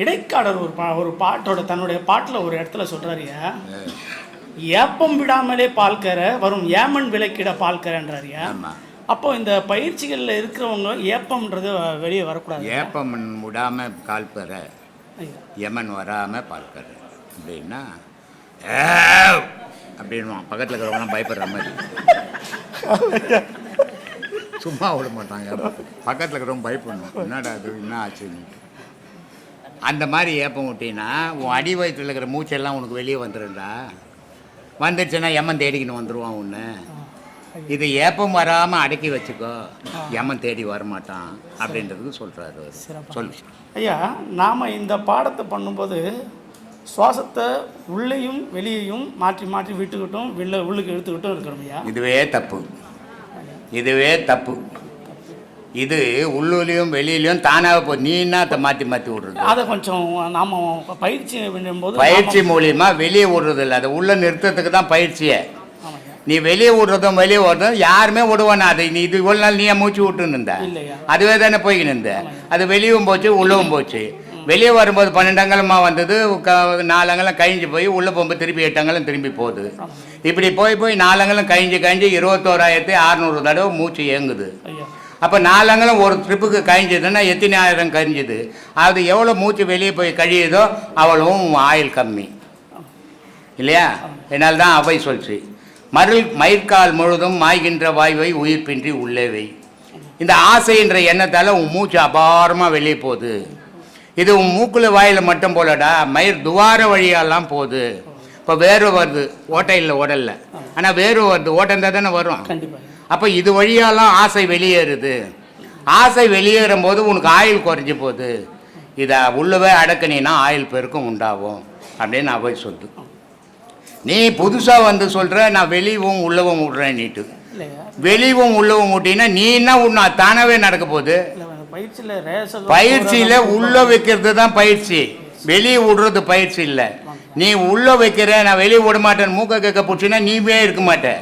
இடைக்காடர் ஒரு பா ஒரு பாட்டோட தன்னுடைய பாட்டில் ஒரு இடத்துல சொல்கிறாரியா ஏப்பம் விடாமலே பால்கர வரும் ஏமன் விலைக்கிட பால்கரன்றாரியா அப்போ இந்த பயிற்சிகளில் இருக்கிறவங்க ஏப்பம்ன்றது வெளியே வரக்கூடாது. ஏப்பமன் விடாமல் கால் பெற ஐயா. யமன் வராமல் பார்க்கற அப்படின்னா அப்படின்வான். பக்கத்தில் இருக்கிறவங்களாம் பயப்படுற மாதிரி. சும்மா விட மாட்டாங்க பக்கத்தில் இருக்கிறவங்க பயப்படணும். என்னடா அது என்ன ஆச்சுன்னு. அந்த மாதிரி ஏப்பம் விட்டீங்கன்னா உன் அடி வயிற்றில் இருக்கிற மூச்செல்லாம் உனக்கு வெளியே வந்துடும்டா வந்துடுச்சுன்னா எம்மன் தேடிக்கின்னு வந்துடுவான் ஒன்று இது ஏப்பம் வராமல் அடக்கி வச்சுக்கோ. எம்மன் தேடி வரமாட்டான் அப்படின்றதுக்கு சொல்கிறாரு. சொல்லு ஐயா நாம் இந்த பாடத்தை பண்ணும்போது சுவாசத்தை உள்ளேயும் வெளியேயும் மாற்றி மாற்றி விட்டுக்கிட்டும் வெளில உள்ளுக்கு இழுத்துக்கிட்டும் இருக்கிறோம் ஐயா. இதுவே தப்பு. இதுவே தப்பு. இது உள்ளூர்லேயும் வெளியிலையும் தானாக போ நீ என்னத்தை மாற்றி மாற்றி விடுறது? அதை கொஞ்சம் நாம் பயிற்சி பண்ணும்போது பயிற்சி மூலியமா வெளியே விடுறது இல்லை அதை உள்ள நிறுத்தத்துக்கு தான் பயிற்சியே. நீ வெளியே விடுறதும் வெளியே விடுறதும் யாருமே விடுவானா அதை நீ இது இவ்வளோ நாள் நீயே மூச்சு விட்டுன்னு இருந்த. அதுவே தானே போய்கின்னு இருந்த? அது வெளியும் போச்சு உள்ளவும் போச்சு. வெளியே வரும்போது பன்னெண்டு அங்கலமா வந்தது க- நாலு அங்கலம் கழிஞ்சு போய் உள்ளே போகும்போது திருப்பி எட்டு அங்கலம் திரும்பி போகுது. இப்படி போய் போய் நாலு அங்கலம் கழிஞ்சு கழிஞ்சு இருபத்தோராயிரத்தி அறநூறு தடவை மூச்சு இயங்குது. அப்போ நாலங்கலம் ஒரு ட்ரிப்புக்கு கழிஞ்சதுன்னா எத்தனை ஆயிரம் கழிஞ்சுது? அது எவ்வளோ மூச்சு வெளியே போய் கழியுதோ அவ்வளவும் ஆயில் கம்மி. இல்லையா? என்னால் தான் அவை சொல்ச்சு. மருள் மயிர்கால் முழுதும் மாய்கின்ற வாய்வை உயிர்ப்பின்றி உள்ளே வை. இந்த ஆசைன்ற எண்ணத்தால் உன் மூச்சு அபாரமாக வெளியே போகுது. இது உன் மூக்கில் வாயில் மட்டும் போலடா மயிர் துவார வழியாலாம் போகுது. இப்போ வேர்வை வருது ஓட்டையில் இல்லை ஆனால் வேர்வை வருது ஓட்டம் தான் தானே வரும். கண்டிப்பாக அப்போ இது வழியாலாம் ஆசை வெளியேறுது. ஆசை வெளியேறும் போது உனக்கு ஆயுள் குறைஞ்சி போகுது. இதை உள்ளவே அடக்குனீன்னா ஆயுள் பெருக்கம் உண்டாகும். அப்படின்னு நான் போய் சொல்லு. நீ புதுசாக வந்து சொல்கிற நான் வெளியவும் உள்ளவும் விட்றேன் நீட்டு. வெளியவும் உள்ளவும் விட்டீங்கன்னா நீ என்ன உன்ன தானாகவே நடக்க போகுது? பயிற்சியில் உள்ள வைக்கிறது தான் பயிற்சி. வெளியே விடுறது பயிற்சி இல்லை. நீ உள்ள வைக்கிற நான் வெளியே விட மாட்டேன் மூக்க கேட்க பிடிச்சின்னா நீவே இருக்க மாட்டேன்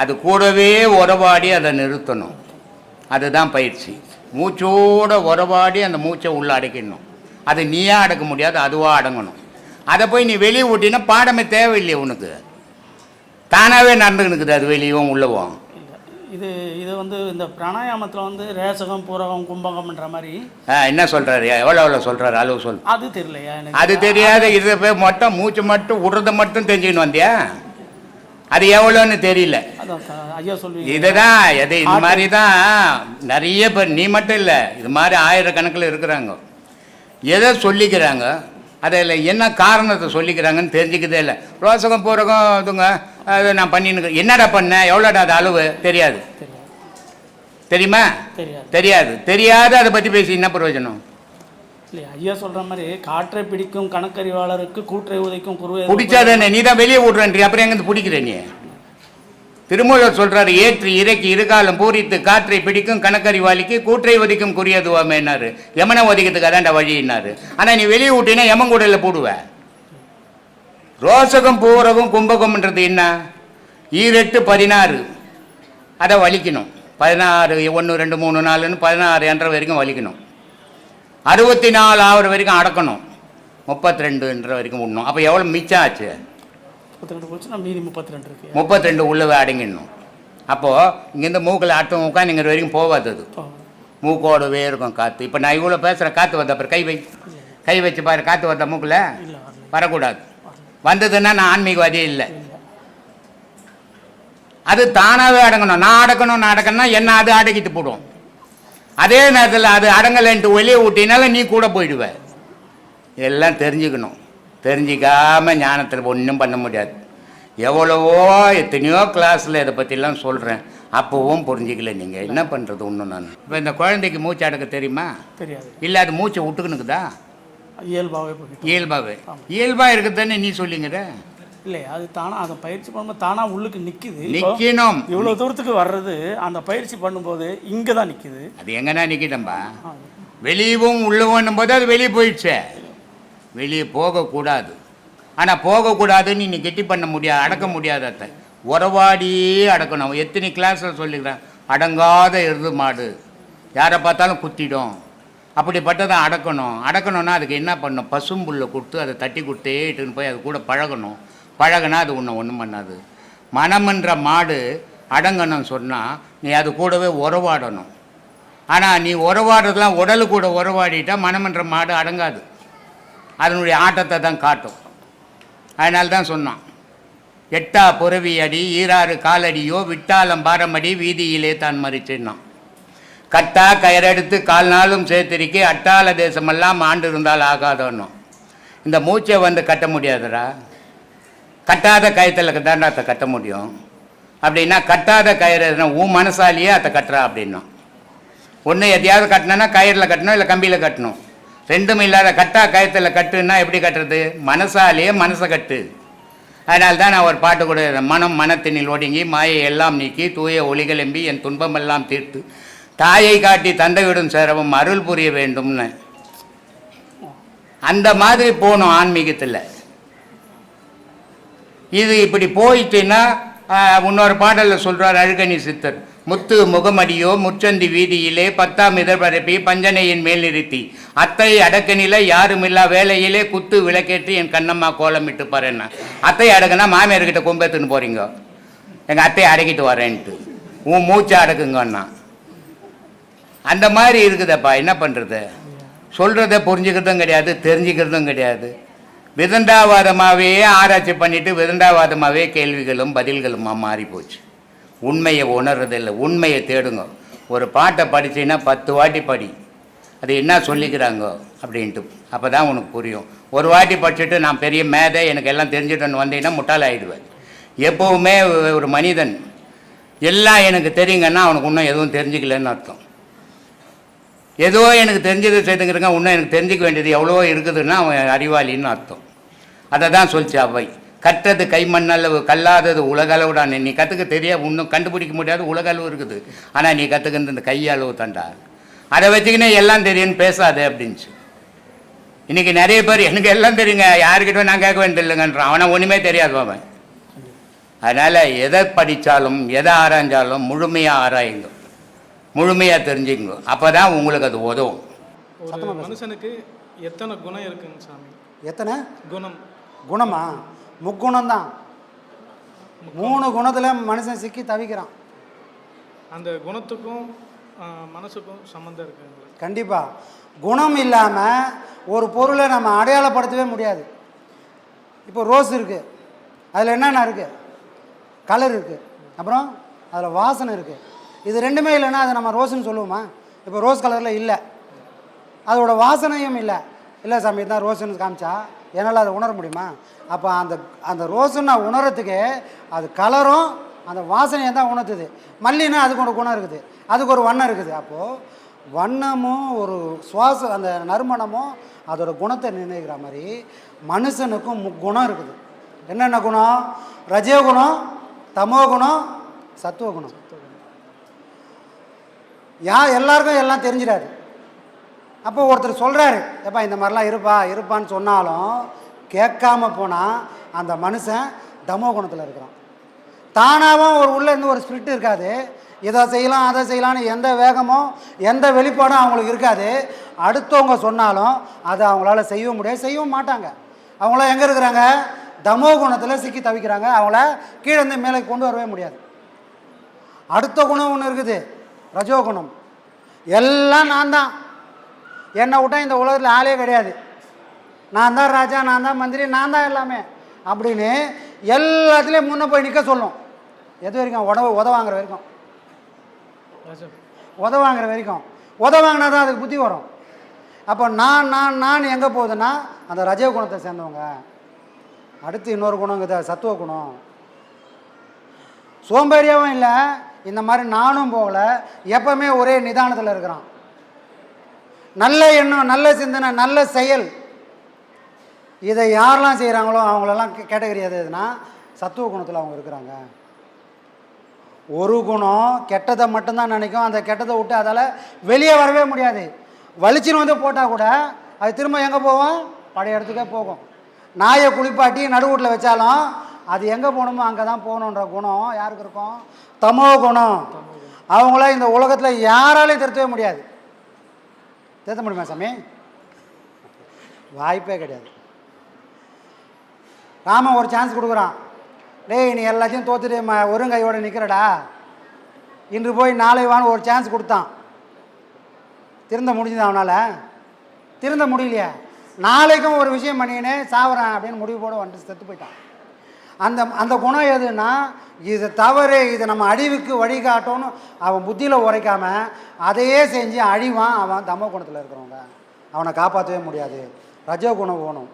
அது கூடவே உறவாடி அதை நிறுத்தணும். அதுதான் பயிற்சி. மூச்சோட உறவாடி அந்த மூச்சை உள்ள அடைக்கணும் அது நீயா அடக்க முடியாது அதுவா அடங்கணும். அதை போய் நீ வெளியே விட்டினா பாடமே தேவையில்லையே உனக்கு. தானாகவே நடந்துக்கினுக்குது அது வெளியவும் உள்ளவும். இது இது வந்து இந்த பிராணாயாமத்தில் வந்து ரேசகம் பூரகம் கும்பகம்ன்ற மாதிரி. என்ன சொல்கிறாரு எவ்வளோ எவ்வளோ சொல்கிறாரு அளவு சொல் அது தெரியலையா அது தெரியாத இதை போய் மட்டும் மூச்சு மட்டும் விடுறத மட்டும் தெரிஞ்சுக்கின்னு வந்தியா? அது எவ்வளோன்னு தெரியல. இதுதான் எது இது மாதிரி தான் நிறைய பேர் நீ மட்டும் இல்லை இது மாதிரி ஆயிரக்கணக்கில் இருக்கிறாங்க. எதை சொல்லிக்கிறாங்க? அதில் என்ன காரணத்தை சொல்லிக்கிறாங்கன்னு தெரிஞ்சுக்கதே இல்லை. ரோசகம் பூரகம் இதுங்க அது நான் பண்ணின்னு என்னடா பண்ணேன் எவ்வளோடா அது அளவு? தெரியாது. தெரியுமா? தெரியாது. தெரியாது. தெரியாத அதை பற்றி பேசி என்ன பிரயோஜனம்? இல்லையா? ஐயா சொல்ற மாதிரி காற்றை பிடிக்கும் கணக்கறிவாளருக்கு கூற்றை உதைக்கும் குருவை பிடிச்சாதானே நீ தான் வெளியே விட்றன்றி அப்புறம் எங்கேருந்து பிடிக்கிற நீ? திருமூலர் சொல்றாரு ஏற்றி இறக்கி இருகாலம் பூரித்து காற்றை பிடிக்கும் கணக்கறிவாளிக்கு கூற்றை ஒதிக்கும் குறியதுவாமேனாரு யமனை ஒதிக்கிறதுக்கு அதான்டா வழின்னாரு ஆனா நீ வெளியே விட்டீங்கன்னா யமங்குடையில் போடுவ. ரோசகம் பூரகம் கும்பகம்ன்றது என்ன? ஈரெட்டு பதினாறு. அதை வலிக்கணும். பதினாறு ஒன்று ரெண்டு மூணு நாலுன்னு பதினாறு என்ற வரைக்கும் வலிக்கணும். அறுபத்தி நாலு ஆகிற வரைக்கும் அடக்கணும். முப்பத்தி ரெண்டுன்ற வரைக்கும் விடணும் அப்போ எவ்வளோ மிச்சம் ஆச்சு முப்பத்தி ரெண்டு முப்பத்தி ரெண்டு அடங்கிடணும். அப்போது இங்கேருந்து மூக்கில் அடுத்த உட்காந்து இங்கே வரைக்கும் போகாது அது. மூக்கோடவே இருக்கும் காற்று இப்போ நான் இவ்வளோ பேசுகிறேன் காற்று வந்த அப்புறம் கை வை. கை வச்சு பாரு காற்று வந்த மூக்கில் வரக்கூடாது. வந்ததுன்னா நான் ஆன்மீகவாதியே இல்லை. இல்லை. அது தானாகவே அடங்கணும். நான் அடக்கணும் நான் அடக்கணும்னா என்ன அது அடக்கிட்டு போடும். அதே நேரத்தில் அது அடங்கலைன்ட்டு வெளியே விட்டினால நீ கூட போயிடுவ. எல்லாம் தெரிஞ்சுக்கணும். தெரிஞ்சிக்காம ஞானத்தில் ஒன்றும் பண்ண முடியாது. எவ்வளவோ எத்தனையோ கிளாஸில் இதை பற்றிலாம் சொல்கிறேன் அப்போவும் புரிஞ்சிக்கல நீங்கள் என்ன பண்ணுறது ஒன்றும் நான்? இப்போ இந்த குழந்தைக்கு மூச்சு அடக்க தெரியுமா? தெரியாது. இல்லை அது மூச்சை விட்டுக்கணுக்குதா? இயல்பாகவே இயல்பாகவே இயல்பாக இருக்குதானே நீ சொல்லிங்கிற? இல்லை அது தானா அதை பயிற்சி பண்ணும்போது தானா உள்ளுக்கு நிக்குது. இப்போ நிற்கணும் இவ்வளோ தூரத்துக்கு வர்றது அந்த பயிற்சி பண்ணும்போது இங்கே தான் நிக்குது. அது எங்கன்னா நிற்கிட்டம்பா வெளியவும் உள்ளவும் போது அது வெளியே போயிடுச்சே. வெளியே போகக்கூடாது. ஆனால் போகக்கூடாதுன்னு நீ கெட்டி பண்ண முடியாது அடக்க முடியாது அத்தை. உறவாடியே அடக்கணும். எத்தனை கிளாஸில் சொல்லிக்கிறேன்? அடங்காத எருது மாடு. யாரை பார்த்தாலும் குத்திடும். அப்படிப்பட்டதை அடக்கணும். அடக்கணும்னா அதுக்கு என்ன பண்ணணும்? பசும்புல்லை கொடுத்து அதை தட்டி கொடுத்தே இட்டுன்னு போய் அது கூட பழகணும். பழகுனா அது உன்னை ஒன்றும் பண்ணாது. மனம்ன்ற மாடு அடங்கணும் சொன்னால் நீ அது கூடவே உறவாடணும். ஆனால் நீ உறவாடுறதுலாம் உடலு கூட உறவாடிட்டால் மனமன்ற மாடு அடங்காது. அதனுடைய ஆட்டத்தை தான் காட்டும். அதனால தான் சொன்னான். எட்டா புறவி அடி ஈராறு காலடியோ விட்டாலம் பாரமடி வீதியிலே தான் மறிச்சின்னான் கட்டா கயரெடுத்து கால் நாளும் சேர்த்திருக்கி அட்டாள தேசமெல்லாம் ஆண்டு இருந்தால் ஆகாதோன்னும். இந்த மூச்சை வந்து கட்ட முடியாதுடா. கட்டாத கயத்தில் தாண்டா அதை கட்ட முடியும். அப்படின்னா கட்டாத கயிறு எதுனா உன் மனசாலேயே அதை கட்டுறா அப்படின்னும். ஒன்று எதையாவது கட்டினா கயிறில் கட்டணும் இல்லை கம்பியில் கட்டணும். ரெண்டும் இல்லாத கட்டா கயத்தில் கட்டுன்னா எப்படி கட்டுறது? மனசாலேயே மனசை கட்டு. அதனால தான் நான் ஒரு பாட்டு கூட மனம் மனத்தினில் ஒடுங்கி மாயை எல்லாம் நீக்கி தூய ஒளிகளெம்பி என் துன்பமெல்லாம் தீர்த்து தாயை காட்டி தந்தையுடன் சேரவும் அருள் புரிய வேண்டும்னு. அந்த மாதிரி போகணும் ஆன்மீகத்தில். இது இப்படி போயிட்டுன்னா முன்னொரு இன்னொரு பாடலில் சொல்கிறார் அழுகணி சித்தர். முத்து முகமடியோ முச்சந்தி வீதியிலே பத்தாம் இதழ்பரப்பி பஞ்சனையின் மேல் நிறுத்தி. அத்தை அடக்கனில யாருமில்லா வேலையிலே குத்து விளக்கேற்றி என் கண்ணம்மா கோலமிட்டு பாருன்னா. அத்தை அடக்குனா மாமியார்கிட்ட கொம்பேத்துன்னு போறீங்க. எங்கள் அத்தையை அடக்கிட்டு வரேன்ட்டு. உன் மூச்சை அடக்குங்கண்ணா அந்த மாதிரி இருக்குதப்பா என்ன பண்ணுறது சொல்கிறத புரிஞ்சுக்கிறதும் கிடையாது தெரிஞ்சுக்கிறதும் கிடையாது. விதண்டாவாதமாகவே ஆராய்ச்சி பண்ணிட்டு விதண்டாவாதமாகவே கேள்விகளும் பதில்களுமா மாறி போச்சு உண்மையை உணர்றதில்லை. உண்மையை தேடுங்க. ஒரு பாட்டை படிச்சீன்னா பத்து வாட்டி படி. அது என்ன சொல்லிக்கிறாங்க அப்படின்ட்டு. அப்போ தான் உனக்கு புரியும். ஒரு வாட்டி படிச்சுட்டு நான் பெரிய மேதை எனக்கு எல்லாம் தெரிஞ்சுட்டேன்னு வந்தீங்கன்னா முட்டாள் ஆகிடுவேன் எப்போவுமே ஒரு மனிதன். எல்லாம் எனக்கு தெரியுங்கன்னா அவனுக்கு இன்னும் எதுவும் தெரிஞ்சுக்கலன்னு அர்த்தம். ஏதோ எனக்கு தெரிஞ்சதை செய்துங்கிறங்க இன்னும் எனக்கு தெரிஞ்சுக்க வேண்டியது எவ்வளோ இருக்குதுன்னா அவன் அறிவாளின்னு அர்த்தம். அதை தான் சொல்லிச்சு அவை. கற்றது கைமண்ணளவு கல்லாதது உலகளவுடான் நீ கற்றுக்க தெரியா இன்னும் கண்டுபிடிக்க முடியாது உலகளவு இருக்குது. ஆனால் நீ கற்றுக்கிறது இந்த கையளவு தாண்டா அதை வச்சுக்கினே எல்லாம் தெரியும்னு பேசாதே அப்படின்ச்சு. இன்னைக்கு நிறைய பேர் எனக்கு எல்லாம் தெரியுங்க. யாருக்கிட்ட நான் கேட்க வேண்டியதில்லைங்கன்றான் அவனை ஒன்றுமே தெரியாது அவன். அதனால் எதை படித்தாலும் எதை ஆராய்ஞ்சாலும் முழுமையாக ஆராயுங்க. முழுமையாக தெரிஞ்சுக்கங்க. அப்போ தான் உங்களுக்கு அது உதவும். மனுஷனுக்கு எத்தனை குணம் இருக்குங்க சாமி? எத்தனை? குணம். குணமா? முக்குணம். தான் மூணு குணத்தில் மனுஷன் சிக்கி தவிக்கிறான். அந்த குணத்துக்கும் மனசுக்கும் சம்மந்தம் இருக்குங்களா? கண்டிப்பாக குணம் இல்லாமல் ஒரு பொருளை நம்ம அடையாளப்படுத்தவே முடியாது. இப்போ ரோஸ் இருக்குது அதில் என்னென்ன இருக்குது கலர் இருக்குது அப்புறம் அதில் வாசனை இருக்குது இது ரெண்டுமே இல்லைன்னா அதை நம்ம ரோஸ்ன்னு சொல்லுவோமா? இப்போ ரோஸ் கலரில் இல்லை. அதோட வாசனையும் இல்லை. இல்லை சாமி தான் ரோஸ்ன்னு காமிச்சா என்னால் அதை உணர முடியுமா? அப்போ அந்த அந்த ரோஸுன்னு நான் உணரத்துக்கு அது கலரும் அந்த வாசனையை தான் உணர்த்துது. மல்லின்னா அதுக்கு ஒரு குணம் இருக்குது. அதுக்கு ஒரு வண்ணம் இருக்குது. அப்போது வண்ணமும் ஒரு சுவாச அந்த நறுமணமும் அதோட குணத்தை நிர்ணயிக்கிற மாதிரி மனுஷனுக்கும் முக்குணம் இருக்குது. என்னென்ன குணம்? ரஜோகுணம் தமோ குணம் சத்துவ குணம். யா எல்லாருக்கும் எல்லாம் தெரிஞ்சிடாது. அப்போ ஒருத்தர் சொல்கிறாரு எப்பா இந்த மாதிரிலாம் இருப்பா இருப்பான்னு சொன்னாலும் கேட்காம போனால் அந்த மனுஷன் தமோ குணத்தில் இருக்கிறான். தானாகவும் ஒரு உள்ளே இருந்து ஒரு ஸ்பிரிட் இருக்காது. இதை செய்யலாம் அதை செய்யலாம்னு எந்த வேகமும் எந்த வெளிப்பாடும் அவங்களுக்கு இருக்காது. அடுத்தவங்க சொன்னாலும் அதை அவங்களால செய்யவும் முடியாது செய்யவும் மாட்டாங்க. அவங்களாம் எங்கே இருக்கிறாங்க? தமோ குணத்தில் சிக்கி தவிக்கிறாங்க. அவங்கள கீழே இருந்து மேலே கொண்டு வரவே முடியாது. அடுத்த குணம் ஒன்று இருக்குது ரஜோகுணம். எல்லாம் நான் தான் என்னை விட்டால் இந்த உலகத்தில் ஆளே கிடையாது. நான் தான் ராஜா நான் தான் மந்திரி நான் தான் எல்லாமே. அப்படின்னு எல்லாத்துலேயும் முன்ன போய் நிற்க சொல்லும். எது வரைக்கும்? உதவ உத வாங்குற வரைக்கும். உத வாங்குற வரைக்கும். உத வாங்கினா தான் அதுக்கு புத்தி வரும். அப்போ நான் நான் நான் எங்கே போகுதுன்னா அந்த ரஜோ குணத்தை சேர்ந்தவங்க. அடுத்து இன்னொரு குணம் இருக்குது சத்துவ குணம். சோம்பேறியாகவும் இல்லை இந்த மாதிரி நானும் போகல எப்பவுமே ஒரே நிதானத்தில் இருக்கிறான். நல்ல எண்ணம் நல்ல சிந்தனை நல்ல செயல். இதை யாரெல்லாம் செய்கிறாங்களோ அவங்களெல்லாம் கேட்டகரி எது எதுனா சத்துவ குணத்தில் அவங்க இருக்கிறாங்க. ஒரு குணம் கெட்டதை மட்டும்தான் நினைக்கும். அந்த கெட்டதை விட்டு அதால் வெளியே வரவே முடியாது. வலிச்சுன்னு வந்து போட்டால் கூட அது திரும்ப எங்கே போகும் பழைய இடத்துக்கே போகும். நாயை குளிப்பாட்டி நடுவூட்டில் வச்சாலும் அது எங்கே போகணுமோ அங்கே தான் போகணுன்ற குணம் யாருக்கு இருக்கும்? தமோ குணம். அவங்கள இந்த உலகத்தில் யாராலையும் திருத்தவே முடியாது. திருத்த முடியுமா சாமி? வாய்ப்பே கிடையாது. ராமன் ஒரு சான்ஸ் கொடுக்குறான். டேய் நீ எல்லாத்தையும் தோத்துட்டு ஒருங்கையோடு நிற்கிறடா இன்று போய் நாளை வான்னு ஒரு சான்ஸ் கொடுத்தான். திருந்த முடிஞ்சது அவனால்? திருந்த முடியலையா. நாளைக்கும் ஒரு விஷயம் பண்ணினே சாவறேன் அப்படின்னு முடிவு போட வந்துட்டு செத்து போயிட்டான். அந்த அந்த குணம் எதுன்னா இது தவறு இது நம்ம அழிவுக்கு வழிகாட்டும்னு அவன் புத்தியில் உரைக்காம அதையே செஞ்சு அழிவான் அவன் தமோ குணத்தில் இருக்கிறவங்க. அவனை காப்பாற்றவே முடியாது. ரஜோ குணம் வேணும்.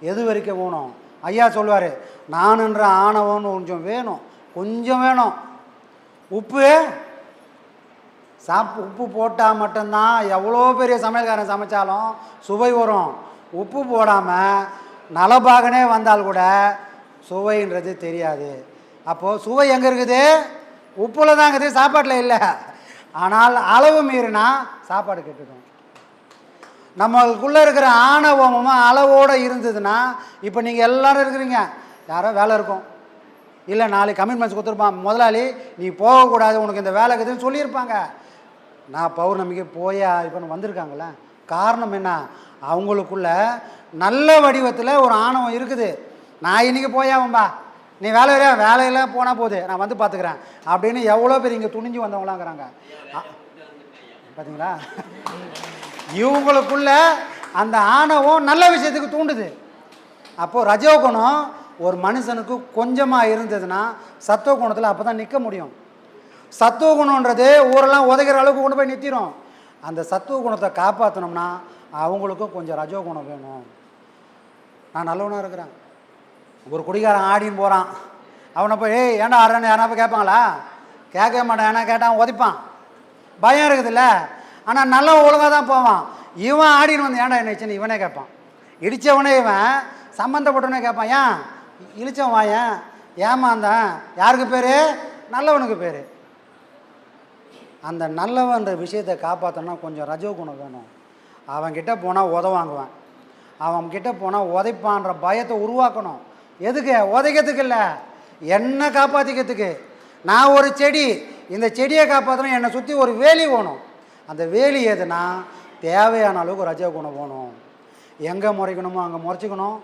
எது வரைக்கும் வேணும்? ஐயா சொல்லுவார் நானுன்ற ஆணவம்னு கொஞ்சம் வேணும். கொஞ்சம் வேணும். உப்பு? சாப் உப்பு போட்டால் மட்டும்தான் எவ்வளோ பெரிய சமையல்காரன் சமைச்சாலும் சுவை வரும். உப்பு போடாமல் நலபாகனே வந்தால் கூட சுவைன்றது தெரியாது. அப்போது சுவை எங்கே இருக்குது? உப்பில் தான் இருக்குது சாப்பாட்டில் இல்லை. ஆனால் அளவு மீறினா சாப்பாடு கெட்டுடும் நம்மளுக்குள்ளே இருக்கிற ஆணவமும் அளவோடு இருந்ததுன்னா இப்போ நீங்கள் எல்லோரும் இருக்கிறீங்க. யாரோ வேலை இருக்கும். இல்லை நாளைக்கு கமிட்மெண்ட்ஸ் கொடுத்துருப்பான். முதலாளி நீ போகக்கூடாது உனக்கு இந்த வேலை இருக்குதுன்னு சொல்லியிருப்பாங்க. நான் பௌர்ணமிக்கு போயா இப்போ வந்திருக்காங்களே காரணம் என்ன? அவங்களுக்குள்ள நல்ல வடிவத்தில் ஒரு ஆணவம் இருக்குது. நான் இன்னைக்கு போயாவும்பா நீ வேலை வரையா போனால் போகுது நான் வந்து பார்த்துக்கிறேன் அப்படின்னு எவ்வளோ பேர் இங்கே துணிஞ்சு வந்தவங்களாங்கிறாங்க. அ- பார்த்தீங்களா இவங்களுக்குள்ள அந்த ஆணவம் நல்ல விஷயத்துக்கு தூண்டுது. அப்போது ரஜோகுணம் ஒரு மனுஷனுக்கு கொஞ்சமாக இருந்ததுன்னா சத்துவ குணத்தில் அப்போ தான் நிற்க முடியும். சத்துவ குணன்றது ஊரெல்லாம் உதைக்கிற அளவுக்கு கொண்டு போய் நிறுத்திடும் அந்த சத்துவ குணத்தை காப்பாற்றணும்னா அவங்களுக்கும் கொஞ்சம் ரஜோ குணம் வேணும். நான் நல்லவனாக இருக்கிறேன். ஒரு குடிகாரன் ஆடின்னு போகிறான் அவனை போய் ஏய் ஏன்டா ஆடுறேன்னு? யாரா போய் கேட்பாங்களா? கேட்கவே மாட்டான். ஏன்னா கேட்டான் உதைப்பான். பயம் இருக்குதுல்ல. ஆனால் நல்ல ஒழுங்காக தான் போவான். இவன் ஆடின்னு வந்து ஏன்டா என்ன வச்சுன்னு இவனே கேட்பான். இடித்தவனே இவன் சம்மந்தப்பட்டவனே கேட்பான். ஏன்? இழிச்சவன் வாயன் ஏமாந்தான் யாருக்கு பேர்? நல்லவனுக்கு பேர். அந்த நல்லவன்ற விஷயத்தை காப்பாற்றணும்னா கொஞ்சம் ரஜோ குணம் வேணும். அவன்கிட்ட போனால் உத வாங்குவேன். அவன்கிட்ட போனால் உதைப்பான்ற பயத்தை உருவாக்கணும். எதுக்கு? உதைக்கிறதுக்கு இல்லை என்னை காப்பாற்றிக்கிறதுக்கு நான் ஒரு செடி. இந்த செடியை காப்பாற்றணும் என்னை சுற்றி ஒரு வேலி வேணும். அந்த வேலி எதுனா தேவையான அளவுக்கு ரஜா குணம் போகணும் எங்கே முறைக்கணுமோ அங்கே முறைச்சிக்கணும்.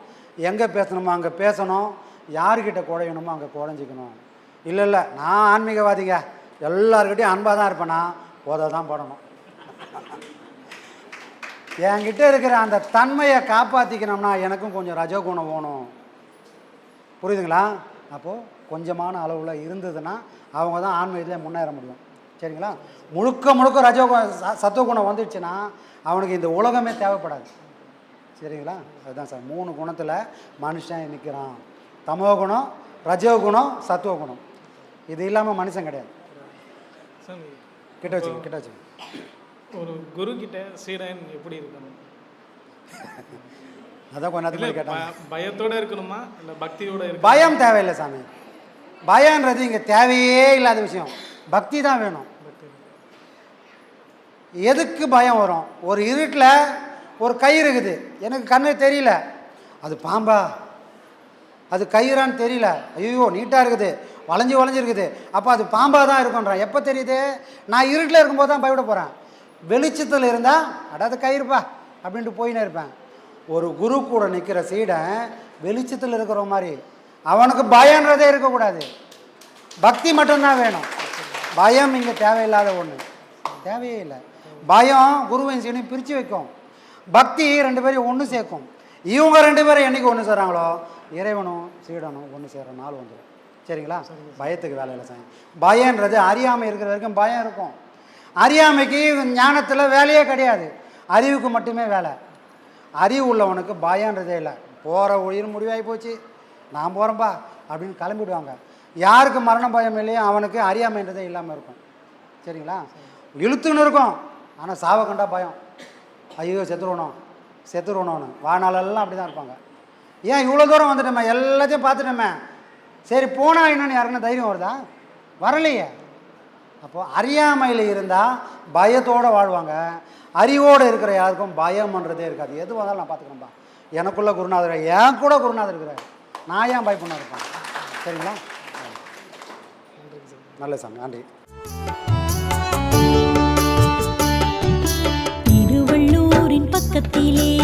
எங்கே பேசணுமோ அங்கே பேசணும். யார்கிட்ட குழையணுமோ அங்கே குழஞ்சிக்கணும். இல்லை இல்லை. நான் ஆன்மீகவாதிங்க. எல்லாருக்கிட்டையும் அன்பாக தான் இருப்பேனா. போதை தான் படணும். என்கிட்ட இருக்கிற அந்த தன்மையை காப்பாற்றிக்கணும்னா எனக்கும் கொஞ்சம் ரஜோகுணம் வேணும். புரியுதுங்களா? அப்போது கொஞ்சமான அளவில் இருந்ததுன்னா அவங்க தான் ஆன்மீகத்தில் முன்னேற முடியும். சரிங்களா? முழுக்க முழுக்க ரஜோகுணம் ச- சத்துவகுணம் வந்துடுச்சுன்னா அவனுக்கு இந்த உலகமே தேவைப்படாது. சரிங்களா? அதுதான் சார். மூணு குணத்தில் மனுஷன் நிற்கிறான் தமோ குணம் ரஜோகுணம் சத்துவகுணம் இது இல்லாமல் மனுஷன் கிடையாது. கிட்ட வச்சுங்க கிட்ட வச்சுங்க. ஒரு குரு கிட்ட சீடன் எப்படி இருக்கணும்? அதான் கொஞ்ச நேரத்துக்கு கேட்டாங்க. பயத்தோட இருக்கணுமா? இல்ல பக்தியோட பயம் தேவையில்லை சாமி. பயன்றது இங்கே தேவையே இல்லாத விஷயம். பக்தி தான் வேணும். எதுக்கு பயம் வரும்? ஒரு இருட்டில் ஒரு கயிறு இருக்குது. எனக்கு கண்ணு தெரியல. அது பாம்பா. அது கயிறான்னு தெரியல. ஐயோ நீட்டாக இருக்குது. வளைஞ்சு வளைஞ்சிருக்குது அப்போ அது பாம்பாக தான் இருக்குன்றான் எப்போ தெரியுது? நான் இருட்டில் இருக்கும்போது தான் பயப்பட போகிறேன் வெளிச்சத்தில் இருந்தால் அட அது கயிறுப்பா அப்படின்ட்டு போயினே இருப்பேன். ஒரு குரு கூட நிற்கிற சீடன் வெளிச்சத்தில் இருக்கிற மாதிரி. அவனுக்கு பயன்றதே இருக்கக்கூடாது. பக்தி மட்டும்தான் வேணும். பயம் இங்கே தேவையில்லாத ஒன்று தேவையே இல்லை. பயம் குருவையும் சீனையும் பிரித்து வைக்கும். பக்தி ரெண்டு பேரையும் ஒன்று சேர்க்கும். இவங்க ரெண்டு பேரும் என்னைக்கு ஒன்று சேர்றாங்களோ இறைவனும் சீடனும் ஒன்று சேர்கிற நாள் வந்துடும் சரிங்களா? பயத்துக்கு வேலை இல்லை சாமி. பயன்றது அறியாமை இருக்கிற வரைக்கும் பயம் இருக்கும். அறியாமைக்கு ஞானத்தில் வேலையே கிடையாது. அறிவுக்கு மட்டுமே வேலை. அறிவு உள்ளவனுக்கு பயன்றதே இல்லை. போகிற உயிர் முடிவாகி போச்சு. நான் போகிறேன்பா அப்படின்னு கிளம்பிடுவாங்க. யாருக்கு மரண பயம் இல்லையோ அவனுக்கு அறியாமைன்றதே இல்லாமல் இருக்கும். சரிங்களா? இழுத்துன்னு இருக்கும். ஆனால் சாவை கண்டா பயம். ஐயோ செத்துருவணும் செத்துருவணும்னு. வாழ்நாளெல்லாம் அப்படி தான் இருப்பாங்க. ஏன் இவ்வளோ தூரம் வந்துட்டோமே? எல்லாத்தையும் பார்த்துட்டோமே. சரி போனா என்னன்னு யாருன்னு தைரியம் வருதா? வரலையே. அப்போது அறியாமையில் இருந்தால் பயத்தோடு வாழ்வாங்க. அறிவோடு இருக்கிற யாருக்கும் பயம்ன்றதே இருக்காது. எது வந்தாலும் நான் பார்த்துக்கிறேன்ப்பா எனக்குள்ளே குருநாதர் என் கூட குருநாதர் இருக்கிறார் நான் ஏன் பயப்பண்ணா இருப்பேன்? சரிங்களா? நல்ல சாமி. நன்றி. பக்கத்திலே